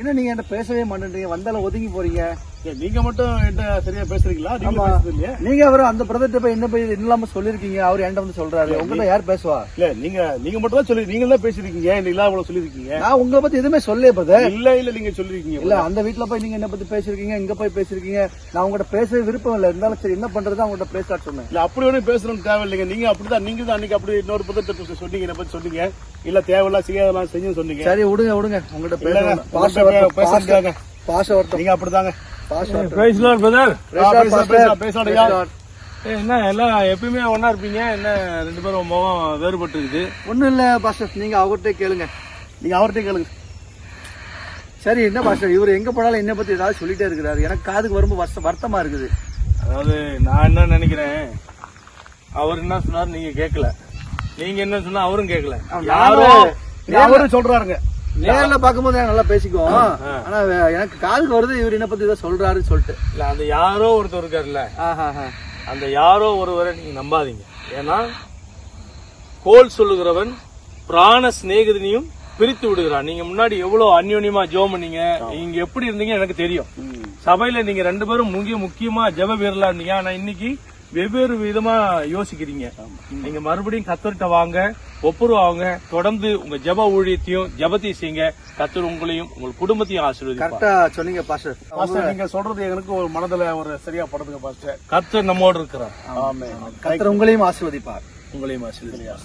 என்ன நீங்கள் என்கிட்ட பேசவே மாட்டேன்றீங்க? வந்தாலும் ஒதுங்கி போகிறீங்க நீங்க மட்டும் என்கிட்ட சரியா பேசுறீங்களா? நீங்க நீங்க அவர் அந்த பிரதர்ட்ட போய் என்ன போய் இல்லாம சொல்லிருக்கீங்க? அவர் என்கிட்ட வந்து சொல்றாரு. உங்ககிட்ட யார் பேசுவா? இல்ல நீங்க நீங்க மட்டும் தான் சொல்லி நீங்க தான் பேசிருக்கீங்க. இந்த இல்லா அவ்வளவு சொல்லிருக்கீங்க? நான் உங்களை பத்தி எதுவுமே சொல்லவே பிரதர் இல்ல இல்ல நீங்க சொல்லிருக்கீங்க இல்ல அந்த வீட்ல போய் நீங்க என்ன பத்தி பேசிருக்கீங்க? இங்க போய் பேசிருக்கீங்க. நான் உங்ககிட்ட பேச விருப்பம் இல்ல. இருந்தாலும் சரி என்ன பண்றது உங்ககிட்ட பேச சொன்னேன். இல்ல அப்படி ஒன்றும் பேசணும்னு தேவையில்லைங்க நீங்க அப்படிதான் நீங்க தான் அன்னைக்கு அப்படி இன்னொரு புத்தகத்தை சொன்னீங்க. என்னை பத்தி சொன்னீங்க. இல்ல தேவையில்லாம் செய்யாதெல்லாம் செஞ்சு சொன்னீங்க. சரி விடுங்க விடுங்க. உங்ககிட்ட பேச பாச வருத்தம் நீங்க அப்படிதாங்க. Praise Lord brother. என்ன எல்லாம் எப்பயுமே ஒண்ணா இருப்பீங்க? என்ன ரெண்டு பேரும் முகம் வேறுபட்டு இருக்குது ஒண்ணும் இல்ல பாஸ்டர் நீங்க அவர்கிட்ட கேளுங்க. நீங்க அவர்கிட்ட கேளுங்க. சரி என்ன பாஸ்டர் இவர் எங்க போனாலும் என்ன பத்தி ஏதாவது சொல்லிட்டே இருக்கிறாரு. எனக்கு காதுக்கு வரும்போது வருஷம் வருத்தமா இருக்குது. அதாவது நான் என்ன நினைக்கிறேன்? அவர் என்ன சொன்னாரு நீங்க கேட்கல நீங்க என்ன சொன்னா அவரும் கேட்கல யாரோ இல்ல, அவரும் சொல்றாருங்க. நேர்ல பாக்கும்போது நல்லா பேசிக்குவோம். ஆனா எனக்கு காதுக்கு வருது இவர் என்ன பத்தி ஏதோ சொல்றாருன்னு சொல்லிட்டு. இல்ல அந்த யாரோ ஒருத்தர் இருக்காருல்ல. அந்த யாரோ ஒருவரை நீங்க நம்பாதீங்க. ஏன்னா கோல் சொல்லுகிறவன் பிராண சிநேகிதனையும் பிரித்து விடுகிறான். நீங்க முன்னாடி எவ்வளவு அந்யோன்யமா ஜெபம் பண்ணீங்க? நீங்க எப்படி இருந்தீங்க எனக்கு தெரியும். சபையில நீங்க ரெண்டு பேரும் முக்கிய முக்கியமா ஜெப வீரலா இருந்தீங்க. ஆனா இன்னைக்கு வெவ்வேறு விதமா யோசிக்கிறீங்க. நீங்க மறுபடியும் கத்தர்கிட்ட வாங்க. ஒப்புருவாங்க. தொடர்ந்து உங்க ஜெப ஊழியத்தையும் ஜெபத்தையும் செய்யுங்க. கத்தர் உங்களையும் உங்கள் குடும்பத்தையும் ஆசீர்வதிப்பார். கரெக்டா சொன்னீங்க பாஸ்டர். பாஸ்டர் நீங்க சொல்றது எனக்கு ஒரு மனதுல ஒரு சரியா படுதுங்க பாஸ்டர். கத்தர் நம்மோடு இருக்கிறார். ஆமே கர்த்தர் உங்களையும் ஆசீர்வதிப்பார். உங்களையும் ஆசீர்வதிப்பார்.